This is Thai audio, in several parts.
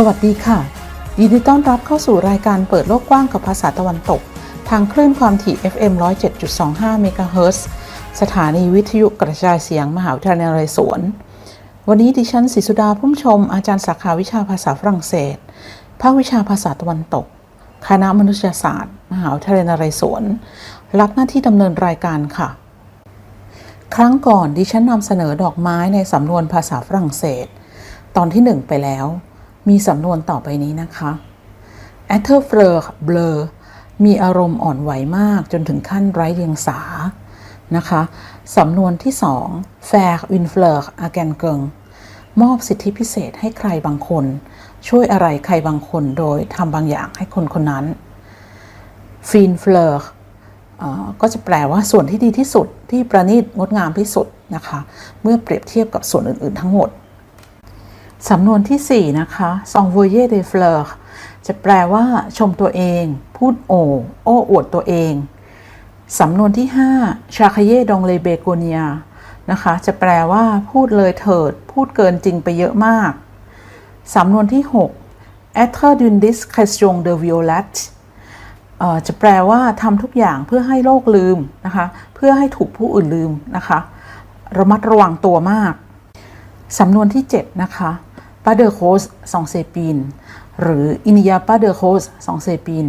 สวัสดีค่ะ ยินดีต้อนรับเข้าสู่รายการเปิดโลกกว้างกับภาษาตะวันตก ทางคลื่นความถี่ FM 107.25เมกะเฮิรตซ์สถานีวิทยุกระจายเสียงมหาวิทยาลัยนเรศวร วันนี้ดิฉันศิสุดาพุ่มชม อาจารย์สาขาวิชาภาษาฝรั่งเศส ภาควิชาภาษาตะวันตก คณะมนุษยศาสตร์ มหาวิทยาลัยนเรศวร รับหน้าที่ดำเนินรายการค่ะ ครั้งก่อนดิฉันนำเสนอดอกไม้ในสำนวนภาษาฝรั่งเศส ตอนที่หนึ่งไปแล้ว มีสำนวนต่อไปนี้นะคะ a t t e r f l e u r bleu มีอารมณ์อ่อนไหวมากจนถึงขั้นไร้เดียงสา นะคะ สำนวนที่สอง faire une fleur à quelqu'un มอบสิทธิพิเศษให้ใครบางคน ช่วยอะไรใครบางคนโดยทำบางอย่างให้คนคนนั้น fin fleur ก็จะแปลว่าส่วนที่ดีที่สุดที่ประณีตงดงามที่สุดนะคะ เมื่อเปรียบเทียบกับส่วนอื่น ๆ ทั้งหมด สำนวนที่ 4 นะคะ s'envoyer de fleur จะแปลว่า ชมตัวเอง พูดโอ้โอ้อวดตัวเอง สำนวนที่5 charrier dans les begonias นะคะ จะแปลว่า พูดเลยเถิด พูดเกินจริงไปเยอะมาก สำนวนที่6 être d'une discrétion de violette เอ่อจะแปลว่าทำทุกอย่างเพื่อให้โลกลืมนะคะ เพื่อให้ถูกผู้อื่นลืมนะคะ ระมัดระวังตัวมาก สำนวนที่ 7 นะคะ ปาเดอโคสสองเซปีน หรืออินิยาปาเดอโคสสองเซปีน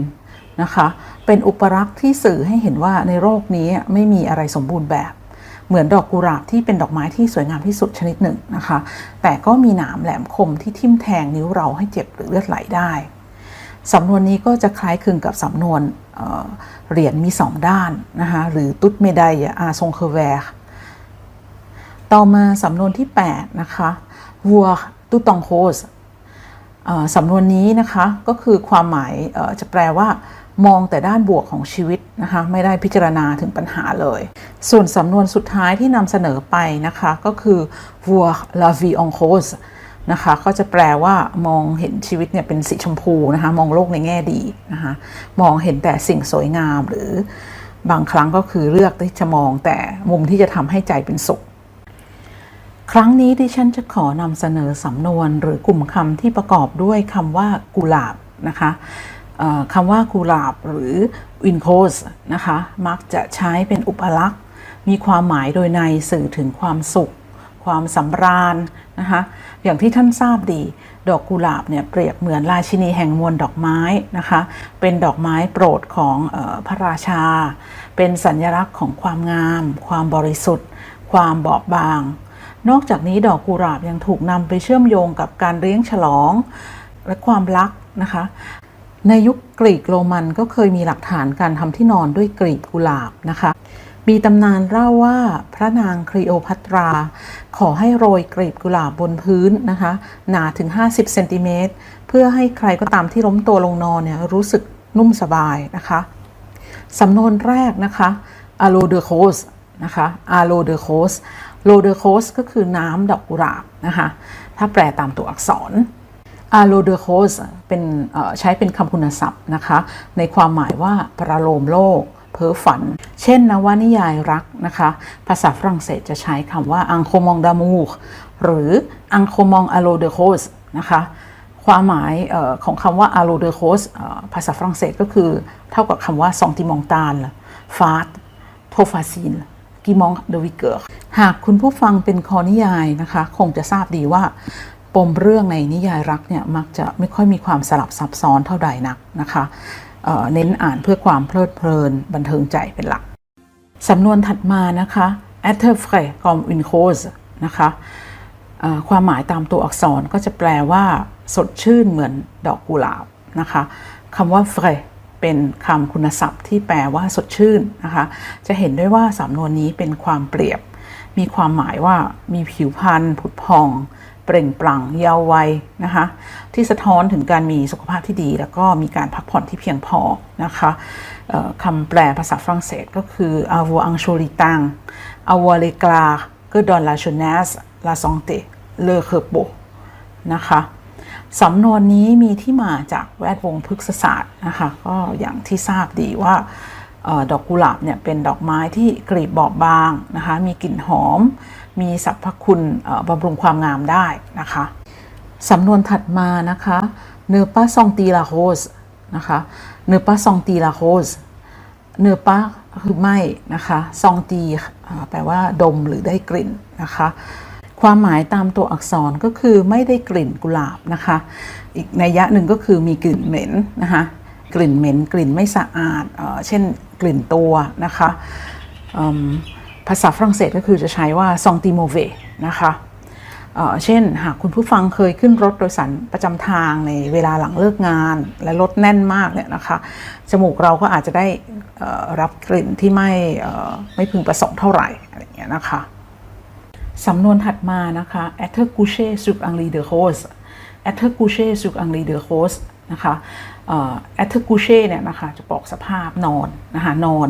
นะคะเป็นอุปรักษ์ที่สื่อให้เห็นว่าในโลกนี้ไม่มีอะไรสมบูรณ์แบบ เหมือนดอกกุหลาบที่เป็นดอกไม้ที่สวยงามที่สุดชนิดหนึ่งนะคะ แต่ก็มีหนามแหลมคมที่ทิ่มแทงนิ้วเราให้เจ็บหรือเลือดไหลได้สำนวนนี้ก็จะคล้ายคลึงกับสำนวนเเหรียญมีสองด้านนะคะหรือตุตเมไดอาซงเคอร์แวร์ต่อมาสำนวนที่ 8 นะคะวัว ตุตองโฮสสำนวนนี้นะคะก็คือความหมายจะแปลว่ามองแต่ด้านบวกของชีวิตนะคะไม่ได้พิจารณาถึงปัญหาเลย ส่วนสำนวนสุดท้ายที่นำเสนอไปนะคะก็คือวัวลาวีองโฮสนะคะก็จะแปลว่ามองเห็นชีวิตเนี่ยเป็นสีชมพูนะคะมองโลกในแง่ดีนะคะมองเห็นแต่สิ่งสวยงามหรือบางครั้งก็คือเลือกที่จะมองแต่มุมที่จะทำให้ใจเป็นสุข ครั้งนี้ดิฉันจะขอนำเสนอสำนวนหรือกลุ่มคำที่ประกอบด้วยคำว่ากุหลาบนะคะคำว่ากุหลาบหรือวินโคสนะคะมักจะใช้เป็นอุปลักษณ์ มีความหมายโดยในสื่อถึงความสุข ความสำราญนะคะอย่างที่ท่านทราบดี ดอกกุหลาบเนี่ยเปรียบเหมือนราชินีแห่งมวลดอกไม้นะคะเป็นดอกไม้โปรดของออพระราชา เป็นสัญลักษณ์ของความงาม ความบริสุทธิ์ ความบอบบาง นอกจากนี้ดอกกุหลาบยังถูกนำไปเชื่อมโยงกับการเลี้ยงฉลอง และความรักนะคะ ในยุคกรีกโรมันก็เคยมีหลักฐานการทำที่นอนด้วยกลีบกุหลาบนะคะ มีตำนานเล่าว่าพระนางคลีโอพัตรา ขอให้โรยกลีบกุหลาบบนพื้นนะคะ หนาถึง 50เซนติเมตรเพื่อให้ใครก็ตามที่ล้มตัวลงนอนเนี่ยรู้สึกนุ่มสบายนะคะสำนวนแรกนะคะ a l o de rose นะคะ a l o de rose l o de rose ก็คือน้ำดอกกุหลาบนะคะ ถ้าแปลตามตัวอักษร a l o de rose เป็นใช้เป็นคำคุณศัพท์นะคะ ในความหมายว่าประโลมโลก เพ้อฝัน เช่นนวนิยายรักนะคะ ภาษาฝรั่งเศสจะใช้คำว่า un roman d'amour หรือ un roman à l'eau de rose นะคะความหมายออของคำว่า a l o de rose เอ่อภาษาฝรั่งเศสก็คือเท่ากับคำว่าซองติมองตาลฟาสโทฟาซีน sentimental fat trop facile qui manque de vigueur หากคุณผู้ฟังเป็นคอนิยายนะคะ คงจะทราบดีว่า ปมเรื่องในนิยายรักเนี่ยมักจะไม่ค่อยมีความสลับซับซ้อนเท่าใดนักนะคะเเน้นอ่านเพื่อความเพลิดเพลินบันเทิงใจเป็นหลัก สำนวนถัดมานะคะ a t e r f r e comme une rose นะคะความหมายตามตัวอักษรก็จะแปลว่า สดชื่นเหมือนดอกกุหลาบนะคะคำว่า f r e เป็นคำคุณศัพท์ที่แปลว่าสดชื่นนะคะ จะเห็นได้ว่าสำนวนนี้เป็นความเปรียบ มีความหมายว่ามีผิวพรรณผุดพอง เปล่งปลั่งเยาว์วัยนะคะ ที่สะท้อนถึงการมีสุขภาพที่ดี แล้วก็มีการพักผ่อนที่เพียงพอนะคะคำแปลภาษาฝรั่งเศสก็คือ avoir un joli temps avoir l'éclat que dans la jeunesse la santé le repos นะคะ สำนวนนี้มีที่มาจากแวดวงพฤกษศาสตร์นะคะก็อย่างที่ทราบดีว่าออดอกกุหลาบเนี่ยเป็นดอกไม้ที่กลีบบอบบางนะคะมีกลิ่นหอม มีสรรพคุณออบำรุงความงามได้นะคะสำนวนถัดมานะคะเนอป้าซองตีลาโฮสนะคะเนอป้าซองตีลาโฮสเนอป้าคือไม่นะคะซองตีแปลว่าดมหรือได้กลิ่นนะคะ ความหมายตามตัวอักษรก็คือไม่ได้กลิ่นกุหลาบนะคะ อีกนัยยะหนึ่งก็คือมีกลิ่นเหม็นนะคะกลิ่นเหม็นกลิ่นไม่สะอาดเออเช่นกลิ่นตัวนะคะภาษาฝรั่งเศสก็คือจะใช้ว่าซองติโมเวนะคะเออเช่นหากคุณผู้ฟังเคยขึ้นรถโดยสารประจำทางในเวลาหลังเลิกงาน และรถแน่นมากเนี่ยนะคะจมูกเราก็อาจจะได้ออรับกลิ่นที่ไม่ออไม่พึงประสงค์เท่าไหร่อะไรอย่างเงี้ยนะคะ สำนวนถัดมานะคะ être couché sur un lit de rose être couché sur un lit de rose นะคะเอ่อ être couché เนี่ยนะคะจะบอกสภาพนอนนะคะนอน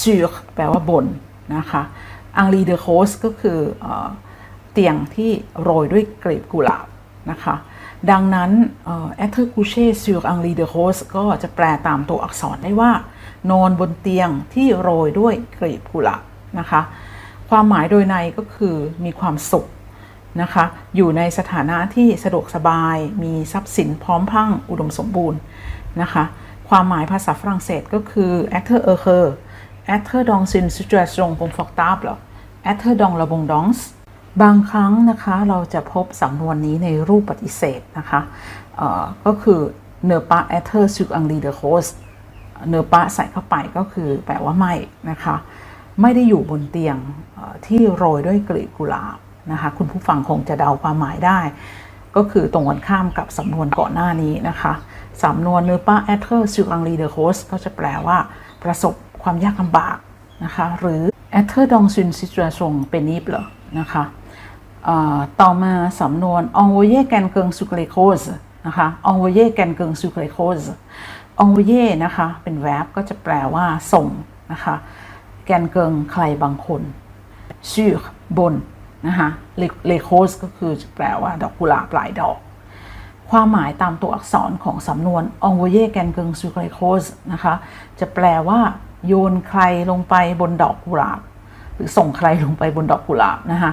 sur แปลว่าบนนะคะ un lit de rose ก็คือเอเตียงที่โรยด้วยกลีบกุหลาบนะคะดังนั้นเอ่อ être couché sur un lit de rose ก็จะแปลตามตัวอักษรได้ว่า นอนบนเตียงที่โรยด้วยกลีบกุหลาบนะคะ ความหมายโดยในก็คือมีความสุขนะคะ อยู่ในสถานะที่สะดวกสบาย มีทรัพย์สินพร้อมพังอุดมสมบูรณ์นะคะ ความหมายภาษาฝรั่งเศสก็คือ être heureux être dans une situation confortable être dans l'abondance บางครั้งนะคะเราจะพบสำนวนนี้ในรูปปฏิเสธนะคะเอ่อก็คือ ne pas être sur un lit de rose เนอปะใส่เข้าไปก็คือแปลว่าไม่นะคะ ไม่ได้อยู่บนเตียงที่โรยด้วยกลีบกุหลาบนะคะคุณผู้ฟังคงจะเดาความหมายได้ ก็คือตรงกันข้ามกับสำนวนก่อนหน้านี้นะคะสำนวนเนื้อปะแอเทอร์ซูอังลีเดอโคสก็จะแปลว่า ประสบความยากลำบากนะคะหรือ être dans une situation pénible นะคะต่อมาสำนวน envoyer quelqu'un sur les causes นะคะ envoyer quelqu'un sur les causes envoyer นะคะเป็น verb ก็จะแปลว่าส่งนะคะ แกนเกิงใครบางคน sur บนนะคะ les causes ก็คือแปลว่าดอกกุหลาบหลายดอก ความหมายตามตัวอักษรของสำนวน envoyer quelqu'un sur les causes นะคะจะแปลว่าโยนใครลงไปบนดอกกุหลาบ หรือส่งใครลงไปบนดอกกุหลาบนะคะ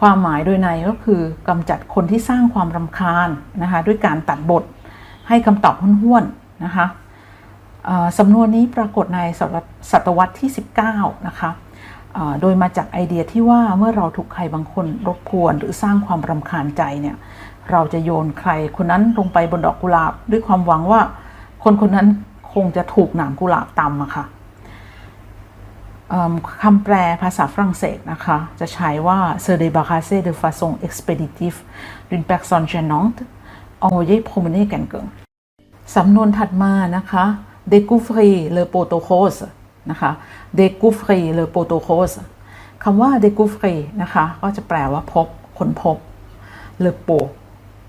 ความหมายโดยในก็คือกำจัดคนที่สร้างความรำคาญนะคะด้วยการตัดบทให้คำตอบห้วนๆนะคะ สำนวนนี้ปรากฏในศตวรรษที่ 19 นะคะโดยมาจากไอเดียที่ว่าเมื่อเราถูกใครบางคนรบกวนหรือสร้างความรำคาญใจเนี่ยเราจะโยนใครคนนั้นลงไปบนดอกกุหลาบ ด้วยความหวังว่าคนคนนั้นคงจะถูกหนามกุหลาบตำอะค่ะเอิ่มคำแปลภาษาฝรั่งเศสนะคะ จะใช้ว่า se débarrasser de façon expéditive d'une personne gênante envoyer promener quelqu'un สำนวนถัดมานะคะ découvrir le protocole นะคะ découvrir le protocole คำว่า découvrir นะคะ ก็จะแปลว่าพบค้นพบ le pot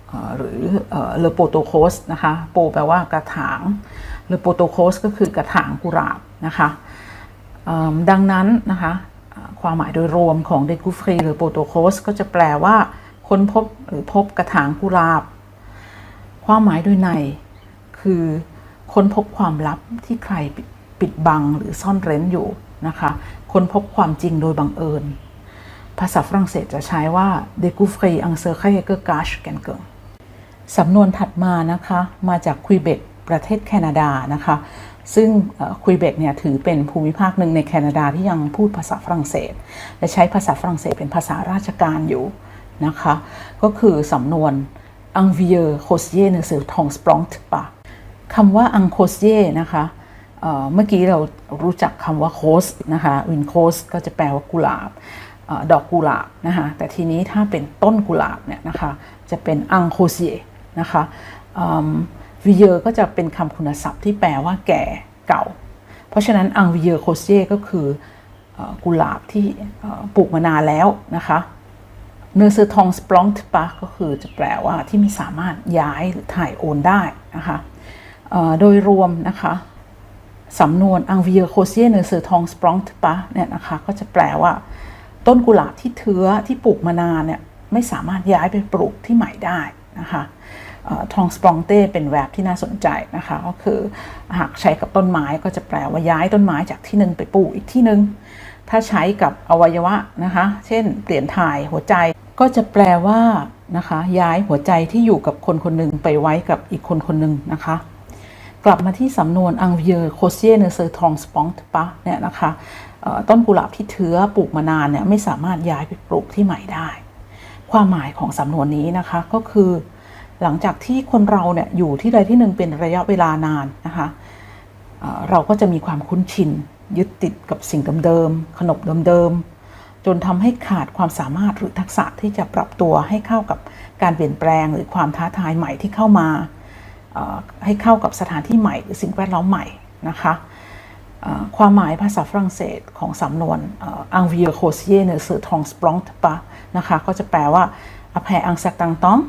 เอ่อหรือเอ่อ le protocole นะคะโปแปลว่ากระถาง le protocole ก็คือกระถางกุหลาบนะคะ ดังนั้นนะคะความหมายโดยรวมของ découvrir หรือ protocole ก็จะแปลว่าค้นพบหรือพบกระถางกุหลาบ ความหมายโดยในคือ ค้นพบความลับที่ใครปิดบังหรือซ่อนเร้นอยู่นะคะ ค้นพบความจริงโดยบังเอิญ ภาษาฝรั่งเศสจะใช้ว่า découvrir un secret que cache quelqu'un สำนวนถัดมานะคะ มาจากควีเบกประเทศแคนาดานะคะ ซึ่งควีเบกเนี่ยถือเป็นภูมิภาคหนึ่งในแคนาดาที่ยังพูดภาษาฝรั่งเศส และใช้ภาษาฝรั่งเศสเป็นภาษาราชการอยู่นะคะ ก็คือสำนวน un vieux cosier ne se t r a n s p l a n t pas คำว่า un cosier นะคะเมื่อกี้เรารู้จักคำว่า cos นะคะ une cos ก็จะแปลว่ากุหลาบดอกกุหลาบนะคะแต่ทีนี้ถ้าเป็นต้นกุหลาบเนี่ยนะคะจะเป็น un cosier นะคะวิเยอก็จะเป็นคำคุณศัพท์ที่แปลว่าแก่เก่า เพราะฉะนั้น un vieux cosier ก็คืออกุหลาบที่ปลูกมานานแล้วนะคะเนอร์เซอทองสปลองต์ปะก็คือจะแปลว่าที่ไม่สามารถย้ายหรือถ่ายโอนได้นะคะ โดยรวมนะคะสำนวนอังเวียโคเซียเนอร์เซอร์ทองสปลองต์ปะเนี่ยนะคะก็จะแปลว่า ต้นกุหลาบที่เทื้อที่ปลูกมานานเนี่ยไม่สามารถย้ายไปปลูกที่ใหม่ได้นะคะทองสปองเต้เป็นแวบที่น่าสนใจนะคะก็คือหากใช้กับต้นไม้ก็จะแปลว่าย้ายต้นไม้จากที่หนึ่งไปปลูกอีกที่หนึ่งถ้าใช้กับอวัยวะนะคะ เช่น เปลี่ยนถ่ายหัวใจก็จะแปลว่านะคะย้ายหัวใจที่อยู่กับคนคนหนึ่งไปไว้กับอีกคนคนหนึ่งนะคะ กลับมาที่สำนวนอังเวียโคเซียเนเซอร์ทองสปองต์ปะเนี่ยนะคะต้นกุหลาบที่เถือปลูกมานานเนี่ยไม่สามารถย้ายไปปลูกที่ใหม่ได้ ความหมายของสำนวนนี้นะคะก็คือ หลังจากที่คนเราเนี่ยอยู่ที่ใดที่หนึ่งเป็นระยะเวลานานนะคะเราก็จะมีความคุ้นชิน ยึดติดกับสิ่งเดิมๆขนบเดิมๆจนทำให้ขาดความสามารถหรือทักษะที่จะปรับตัวให้เข้ากับการเปลี่ยนแปลงหรือความท้าทายใหม่ที่เข้ามา ให้เข้ากับสถานที่ใหม่ หรือสิ่งแวดล้อมใหม่นะคะความหมายภาษาฝรั่งเศสของสำนวนอังเวียโคเซียเนอร์สือทองสปรองต์ปะนะคะก็จะแปลว่า après un certain temps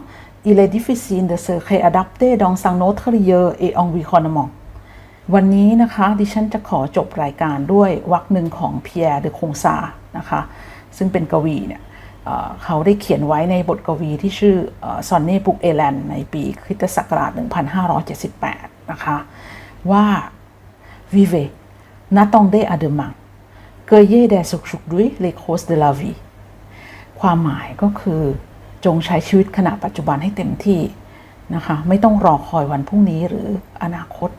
il est difficile de se réadapter dans un autre lieu et environnement วันนี้นะคะดิฉันจะขอจบรายการด้วยวรรคหนึ่งของเพียร์เดอคงซานะคะซึ่งเป็นกวีเนี่ย เขาได้เขียนไว้ในบทกวีที่ชื่อซอนเน่ปุกเอแลนในปีคริสตศักราช 1578 นะคะ ว่า Vivez, n'attendez à demain, cueillez des aujourd'hui les causes de la vie ความหมายก็คือจงใช้ชีวิตขณะปัจจุบันให้เต็มที่นะคะ ไม่ต้องรอคอยวันพรุ่งนี้หรืออนาคต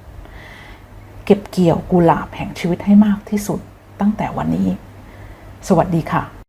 เก็บเกี่ยวกุหลาบแห่งชีวิตให้มากที่สุดตั้งแต่วันนี้ สวัสดีค่ะ